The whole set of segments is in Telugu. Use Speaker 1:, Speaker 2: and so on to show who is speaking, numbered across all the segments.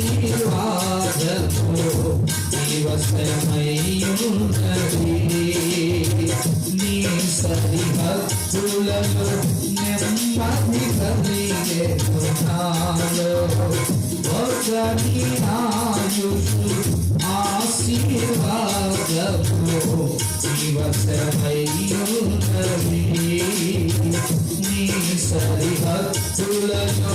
Speaker 1: ఆశీర్వాదము దివసమయ్యున్నది నీ సరిహద్దులను నెమ్మది కలిగేతున్నాను ఒకటి ఆయుషు ఆశీర్వాదము దివసమయ్యున్నది నీ సరిహద్దులను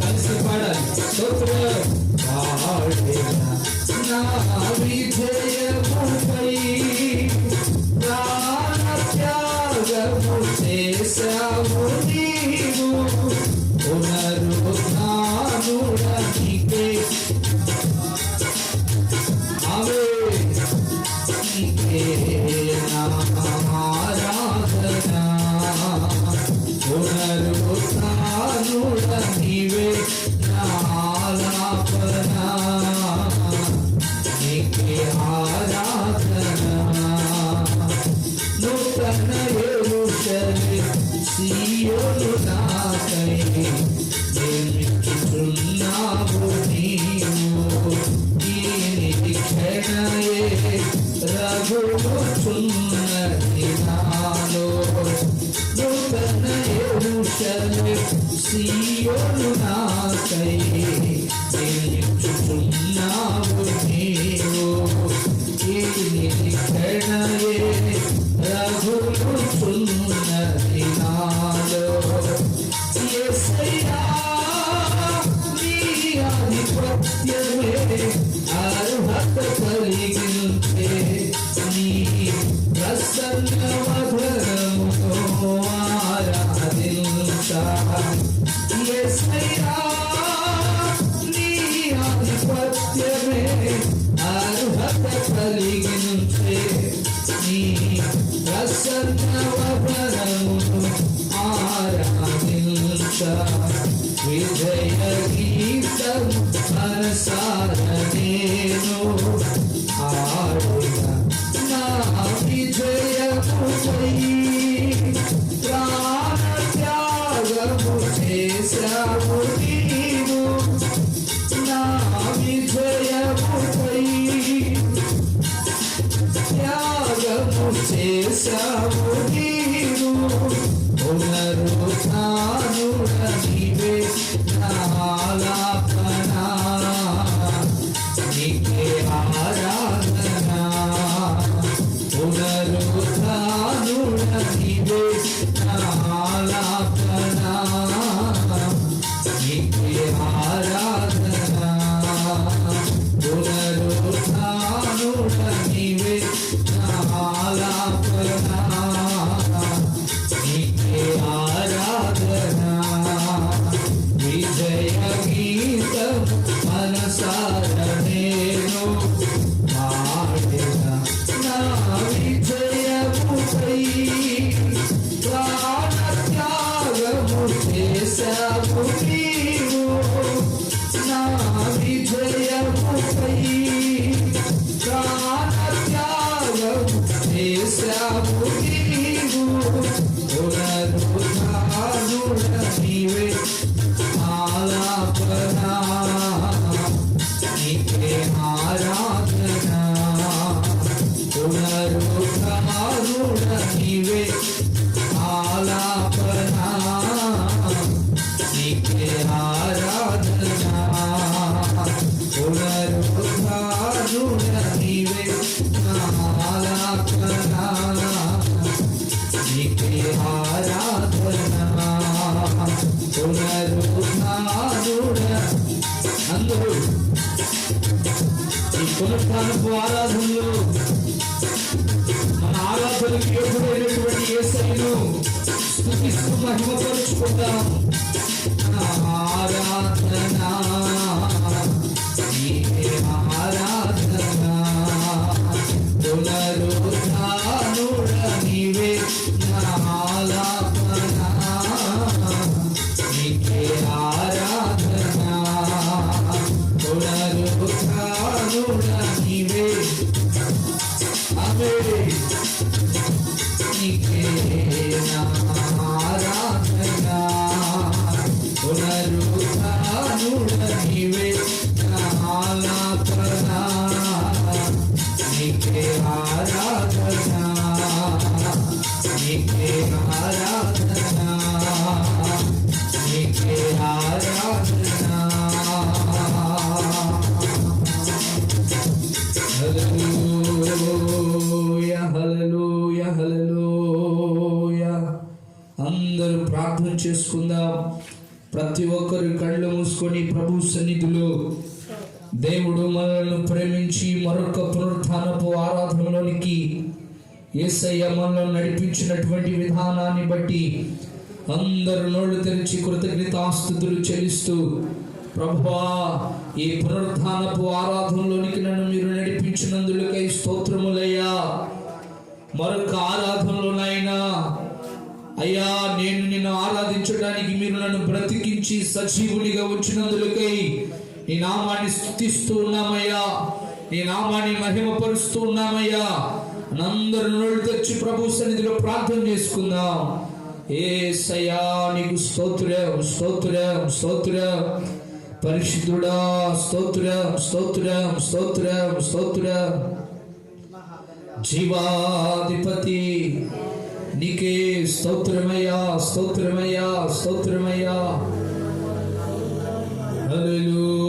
Speaker 1: కలిసి పాడాలి ये रघु निधानो नूतन एरुशल सियो नाकये గీత విజయ గీత మనసారా అందరూ ఈ
Speaker 2: మన ఆరాధనకు ఎప్పుడైనటువంటి ఏ సైను స్థుతిస్తూ మహిమపరుచుకుంటాం
Speaker 1: ఆరాధనా అందరూ ప్రార్థన చేసుకుందాం. ప్రతి ఒక్కరు కళ్ళు మూసుకొని ప్రభు సన్నిధిలో దేవుడు మనల్ని ప్రేమించి మరొక పునరుత్నపు ఆరాధనలోనికి ఏసయ్య మనల్ని నడిపించినటువంటి విధానాన్ని బట్టి అందరు నోళ్ళు తెరిచి కృతజ్ఞతాస్తుతులు చెల్లిస్తూ ప్రభువా ఈ పునరుత్నపు ఆరాధనలోనికి నన్ను మీరు నడిపించినందులకై స్తోత్రములయ్యా. మరొక ఆరాధనలోనైనా అయ్యా నేను నిన్ను ఆరాధించడానికి మీరు నన్ను బ్రతికించి సజీవునిగా వచ్చినందులకై నీ నామాన్ని స్థుతిస్తూ ఉన్నామయ్యా. నీ నామాన్ని మహిమపరుస్తూ ఉన్నామయ్యా. అందరూ నోళ్ళు తెచ్చి ప్రభు సన్నిధిలో ప్రార్థన చేసుకుందాం. ఏ సయా నీకు స్తోత్రం స్తోత్రం స్తోత్రం. పరిశుద్ధుడా స్తోత్రం స్తోత్రం స్తోత్రం స్తోత్రం. జీవాధిపతి నీకే స్తోత్రమయ్యా స్తోత్రమయ్యా స్తోత్రమయ్యా. హల్లెలూయా.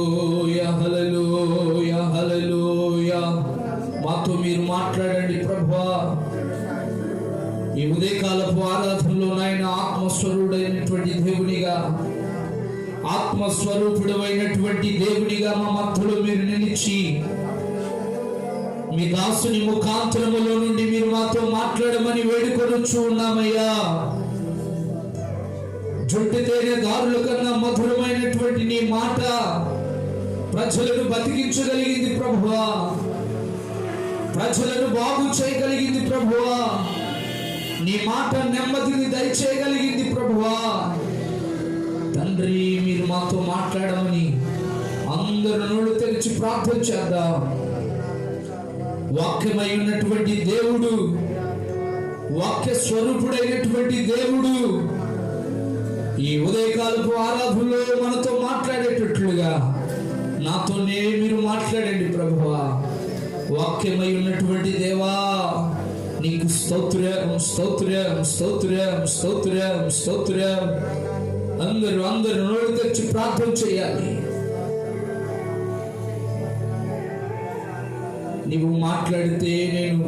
Speaker 1: ఈ ఉదయకాలపు ఆరాధనలో నాయన ఆత్మస్వరుడైనటువంటి దేవునిగా ఆత్మస్వరూపుడు అయినటువంటి దేవునిగా మా మధ్యలో మీరు నిలిచి మీ దాసుని ముఖాంతరములో నుండి మీరు మాతో మాట్లాడమని వేడుకొనొచ్చు ఉన్నామయ్యా. జుట్టు తేనె దారుల కన్నా మధురమైనటువంటి నీ మాట ప్రజలను బతికించగలిగింది ప్రభువా. ప్రజలను బాగు చేయగలిగింది ప్రభువా. నీ మాట నెమ్మదిని దయచేయగలిగింది ప్రభువా. తండ్రి మీరు మాతో మాట్లాడమని అందరు నోళ్ళు తెరిచి ప్రార్థన చేద్దాం. వాక్యమై ఉన్నటువంటి దేవుడు వాక్య స్వరూపుడైనటువంటి దేవుడు ఈ ఉదయకాలపు ఆరాధనలో మనతో మాట్లాడేటట్లుగా నాతోనే మీరు మాట్లాడండి ప్రభువా. వాక్యమై ఉన్నటువంటి దేవా నీకు స్తోత్రం స్తోత్రం స్తోత్రం స్తోత్రం స్తోత్రం. అందరూ అందరూ నోరు తెచ్చి ప్రార్థన చేయాలి. నీవు మాట్లాడితే నేను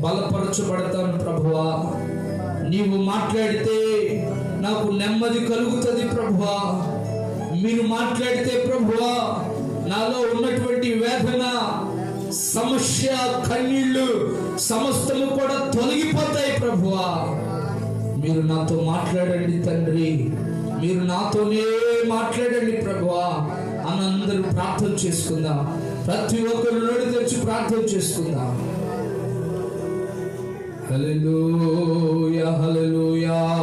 Speaker 1: బలపరచబడతాను ప్రభువా. నీవు మాట్లాడితే నాకు నెమ్మది కలుగుతుంది ప్రభువా. మీరు మాట్లాడితే ప్రభువా నాలో ఉన్నటువంటి వేదన సమస్య కన్నీళ్ళు సమస్తము కూడా తొలగిపోతాయి ప్రభువా. మీరు నాతో మాట్లాడండి తండ్రి. మీరు నాతోనే మాట్లాడండి ప్రభువా. అని అందరూ ప్రార్థన చేసుకుందాం. ప్రతి ఒక్కరు నోడి తెచ్చి ప్రార్థన చేసుకుందాం. Hello hallelujah.